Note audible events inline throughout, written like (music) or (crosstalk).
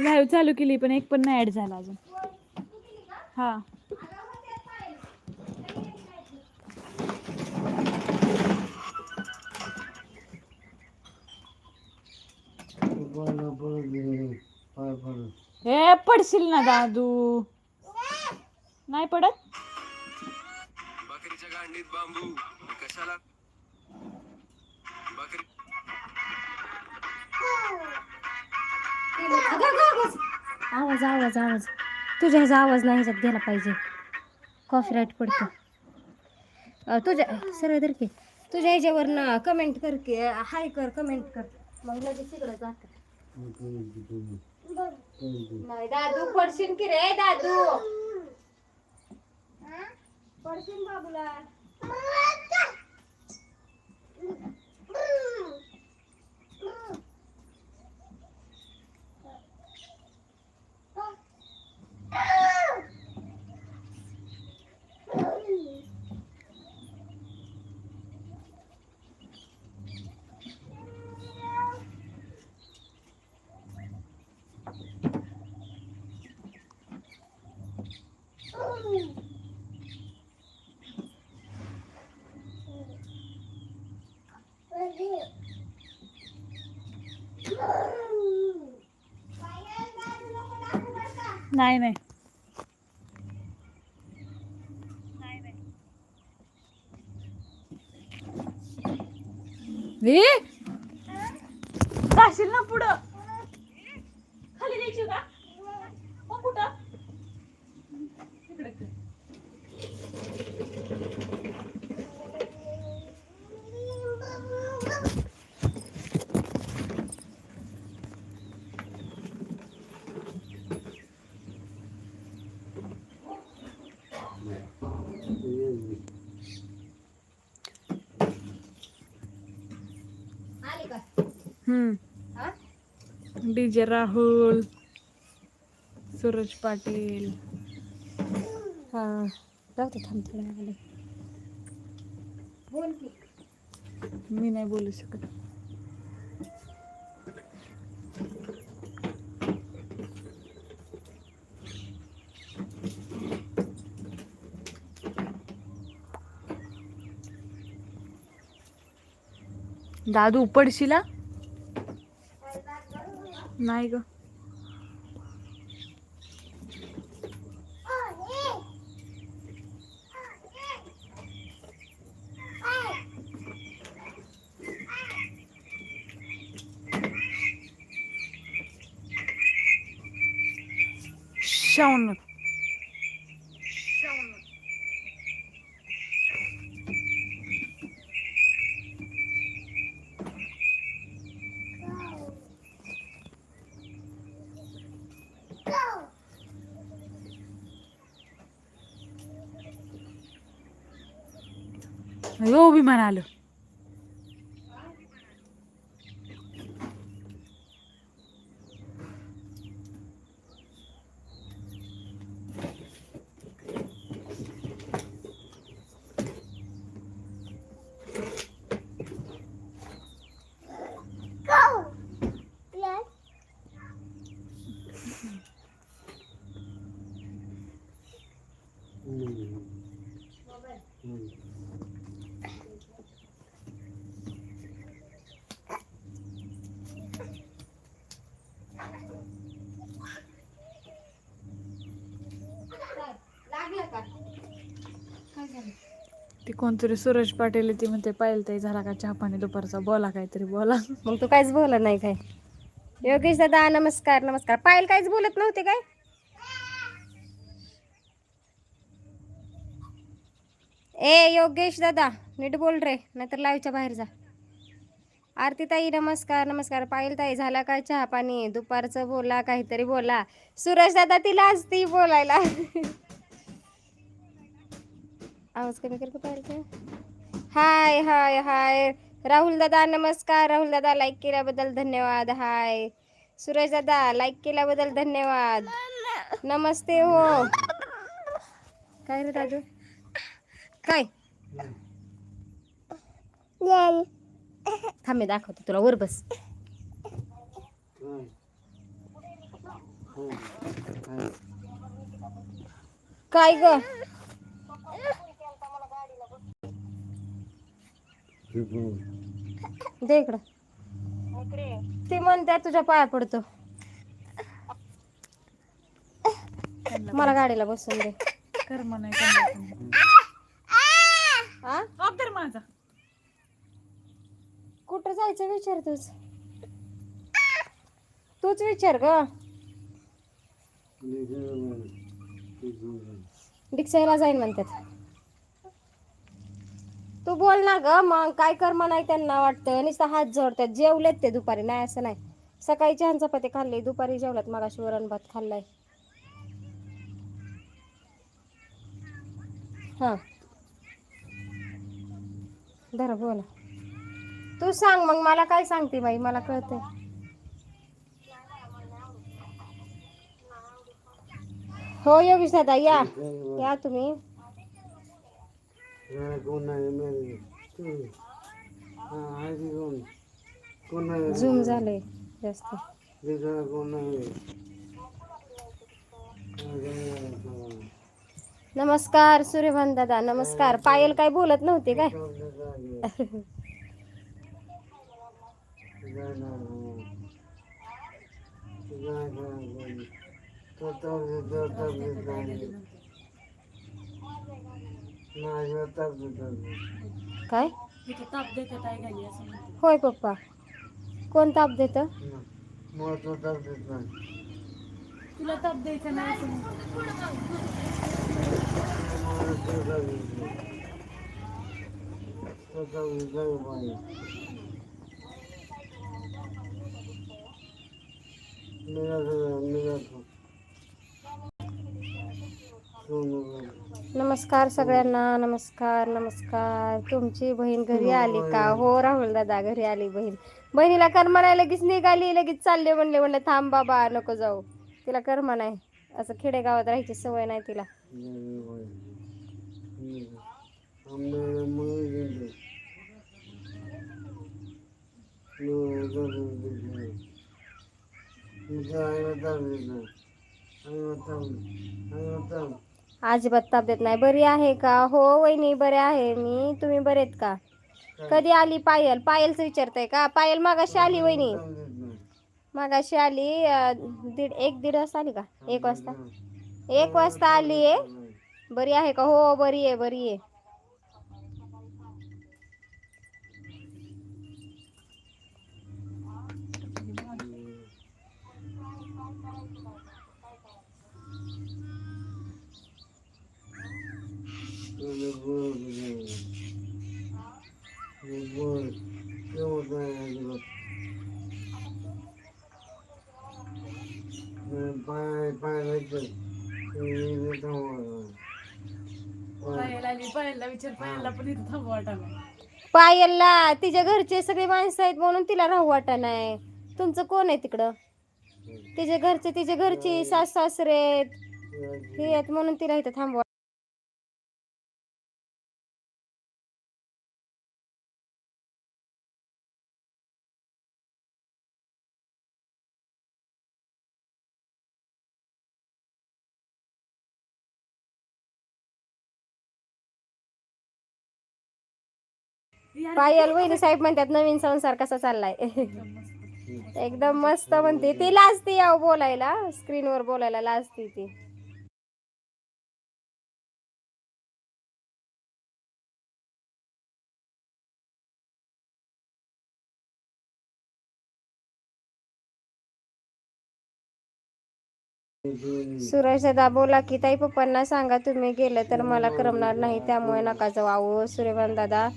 Live चालू केली पण एक पण नाही ऍड झाला अजून. हा. हे पडशील ना दादू. नाही पडत? बकरीच्या गांडीत बांबू. कशाला? बकरी आवाज आवाज आवाज. तुझ्या ह्याचा आवाज नाही ह्याच्यात गेला पाहिजे. कॉपीराईट पडतो. अं, तुझ्या सरळ धर की. तुझ्या ह्याच्यावर कमेंट कर की हाय कर कमेंट कर. मग लगेच तिकडं जात नाही दादू पडशील की रे दादू? पडशील बाबूला. नाही नाही. ए जाशील ना पुढं. खाली द्यायची का? आली का हम्म. हा डीजे राहुल सूरज पाटील. हा. जाऊ दे थांब थोड्या वेळाने. बोल की मी नाही बोलू शकत. दादू उपडशीला? नाही ग. शाऊन हो विमान आलं लागलं का काय झालं ते कोणतरी सूरज पाटील ती म्हणते पाहिलं ताई झाला का चहा पाणी दुपारचा? बोला काहीतरी बोला. (laughs) मग तू काहीच बोलत नाही काय? योगेश दादा नमस्कार नमस्कार. पायल काहीच बोलत नव्हते काय? ए योगेश दादा नीट बोल रे नाहीतर लाईव्हच्या बाहेर जा. आरती ताई नमस्कार नमस्कार. पायल ताई झाला काय चहा पाणी? दुपारचं बोला काहीतरी बोला. सूरज दादा तिला आज ती बोलायला. (laughs) आवाज कमी कर का पाहिजे हाय हाय हाय. राहुल दादा नमस्कार. राहुल दादा लाईक केल्याबद्दल धन्यवाद. हाय. सुरेश दादा लाईक केल्याबद्दल धन्यवाद. नमस्ते हो. काय रे दादू? काय? थांब मी दाखवते तुला. वर बस. काय ग? दे इकडं. ती म्हणते तुझ्या पाया पडतो. मला गाडीला बसून दे. तर माझा. कुठं जायचं विचार तूच? तूच विचार ग. डिक्साईला जाईन म्हणतात. तू बोल ना ग मग काय कर नाही त्यांना वाटतं नुसतं हात जोडतात जेवलेत ते दुपारी. नाही असं नाही. सकाळी चहाचा पते खाल्ले दुपारी जेवल्यात मला शिवरण भात खाल्लाय. हा. धर बोला. तू सांग मग मला काय सांगते बाई? मला कळतंय. हो योगेश दादा या. या तुम्ही. झूम झालंय जास्त. नमस्कार सूर्यभान दादा. नमस्कार. पायल काय बोलत नव्हते काय? (laughs) (laughs) काय इथं ताप घाली असं म्हणते. होय पप्पा कोण ताप देत तुला ताप द्यायचा नाही असं म्हणते. नमस्कार सगळ्यांना नमस्कार नमस्कार. तुमची बहीण घरी आली का? हो राहुल दादा घरी आली बहीण. बहिणीला कर्म नाही लगेच निघाली लगेच चालले म्हणले म्हणले थांब बाबा नको जाऊ. तिला कर्म नाही असं खेडेगावात राहायची सवय नाही तिला. अजिबात ताप नाही. बरी आहे का? हो वहिनी बरे आहे. मी तुम्ही बरेत का? कधी आली पायल? पायलचं विचारताय का? पायल मागाशी आली वहिनी. मागाशी आली दीड एक दीड वाजता आली का? एक वाजता. एक वाजता आली आहे बरी आहे का? हो बरी आहे बरी आहे. पायलला तिच्या घरचे सगळे माणसं आहेत म्हणून तिला राहू वाटा नाही. तुमचं कोण आहे तिकडं? तिच्या घरचे तिच्या घरची सास सासरे आहेत, हे आहेत म्हणून तिला इथं थांबवा पायल वहिनी साहेब म्हणतात नवीन संसार कसा चाललाय? (laughs) एकदम मस्त म्हणते ती. लाजते याव बोलायला. स्क्रीनवर बोलायला लाजते ती. सुरेश दादा बोला की ताई पप्पांना सांगा तुम्ही गेले तर मला करमणार नाही त्यामुळे नका जाऊ. अहो सूर्यभान दादा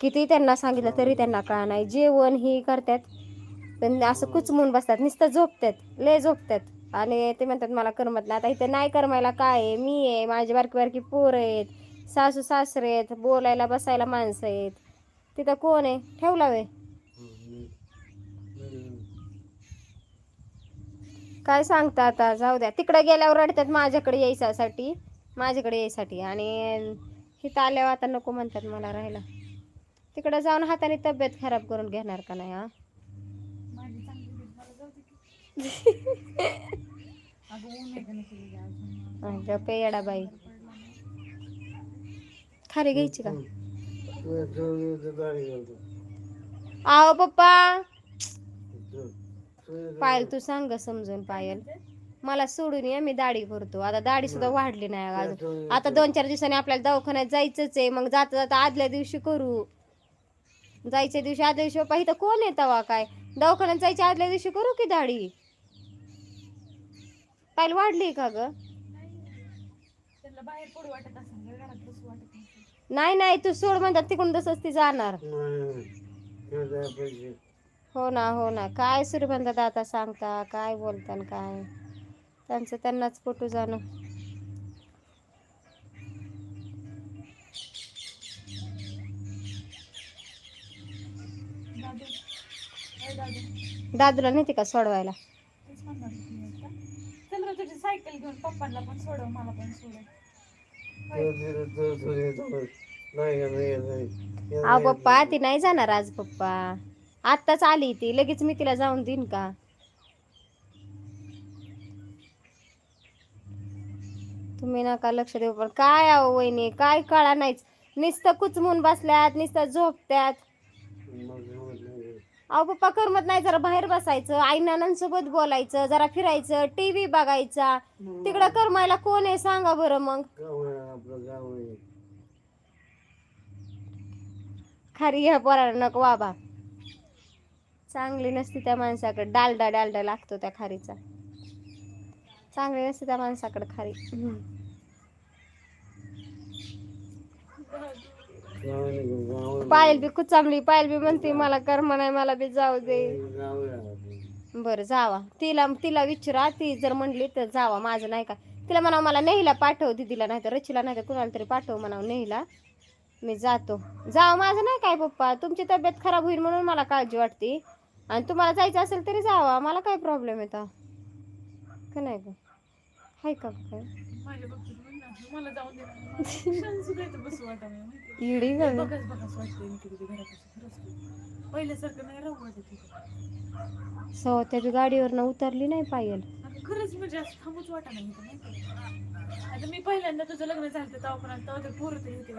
किती त्यांना सांगितलं तरी त्यांना कळा नाही. जेवण ही करतात पण असं कुचमून बसतात नुसतं झोपतात लय झोपतात. आणि ते म्हणतात मला करमत नाही. आता इथे नाही करमायला काय आहे? मी आहे माझी बारकी बारकी पोरं आहेत सासू सासरे आहेत बोलायला बसायला माणसं आहेत. तिथं कोण आहे? ठेवला वे काय सांगता आता? जाऊ द्या. तिकडे गेल्यावर रडतात माझ्याकडे यायसाठी माझ्याकडे यायसाठी. आणि इथं आल्यावर आता नको म्हणतात मला राहायला. तिकडे जाऊन हाताने तब्येत खराब करून घेणार का नाही हा? (laughs) बाई. खारी घ्यायची का? आहो पप्पा. पायल तू सांग समजून पायल. मला सोडून ये मी दाढी करतो आता दाढी सुद्धा वाढली नाही आता दोन चार दिवसांनी आपल्याला दवाखान्यात जायचंच आहे. मग जाता जाता आदल्या दिवशी करू. जायच्या दिवशी आदल्या दिवशी बापा इथं कोण येतं काय? दवाखान्यात जायच्या आदल्या दिवशी करू की दाढी? पायल वाढली का ग? नाही नाही तू सोड म्हणतात तिकडून तसंच ती जाणार. हो ना हो ना. काय सुरू म्हणतात आता सांगता काय बोलता काय? त्यांचं त्यांनाच पोटू जाणं दादू अरे दादू दादूला नेते का सोडवायला? तेच म्हणणार होती मी आता. चल रे तुझी सायकल घेऊन पप्पांना पण सोडव मला पण सोडव. अहो पप्पा ती नाही जाणार आज पप्पा. आत्ताच आली ती लगेच मी तिला जाऊन देईन का? तुम्ही नका लक्ष देऊ पण काय अहो वहिनी काय कळा नाहीच. नुसतं कुचमून बसल्यात नुसतं झोपत्यात. अहो पप्पा करमत नाही. जरा बाहेर बसायचं. आई नानांसोबत बोलायचं. जरा फिरायचं. टीव्ही बघायचा. तिकडं करमायला कोण आहे? सांगा बरं मग. खरी ह्या पोराला नको बाबा. चांगली नसती त्या माणसाकडे. डालडा डालडा लागतो त्या खारीचा. चांगली नसते त्या माणसाकडे खारी. पायल बी कुचामली पायल बी म्हणते मला कर्म नाही मला बी जाऊ दे. बरं जावा. तिला तिला विचारा ती जर म्हणली तर जावा माझं नाही का? तिला म्हणावं मला नेहीला पाठव दिदीला नाही तर रचीला नाही तर कुणाला तरी पाठव म्हणावं नेहीला. मी जातो. जावा माझं नाही काय पप्पा? तुमची तब्येत खराब होईल म्हणून मला काळजी वाटते. आणि तुम्हाला जायचं असेल तरी जावा मला काय प्रॉब्लेम येतो? का नाही गं? हाय का (laughs) काय इडी गं. बघाच बघाच वाटतं. पहिल्यासारखं नाही राहू वाटत. सो त्या बी गाडीवरनं उतरली नाही पायल खरंच म्हणजे असं थांबूच वाटा नाही. आता मी पहिल्यांदा तुझं लग्न झालं तेव्हा पण तेव्हा तर पोरं तरी होती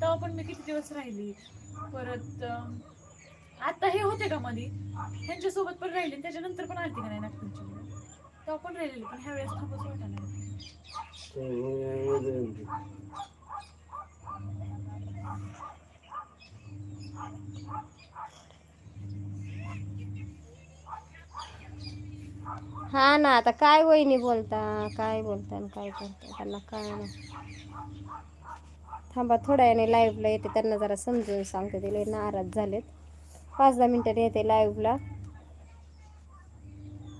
तेव्हा पण मी किती दिवस राहिली परत आता हे होते का मध्ये त्यांच्यासोबत पण राहिले त्याच्यानंतर पण आलती का नाही नागपंचमी तेव्हा पण राहिलेली पण ह्या वेळेस थांबूच वाटा नाही हा ना आता काय वहिनी बोलता? काय बोलता आणि काय करता? त्यांना काय ना थांबा थोड्या वेळाने लाईव्हला येते. त्यांना जरा समजून सांगते. ते लय नाराज झालेत. पाच दहा मिनिटांनी येते लाईव्हला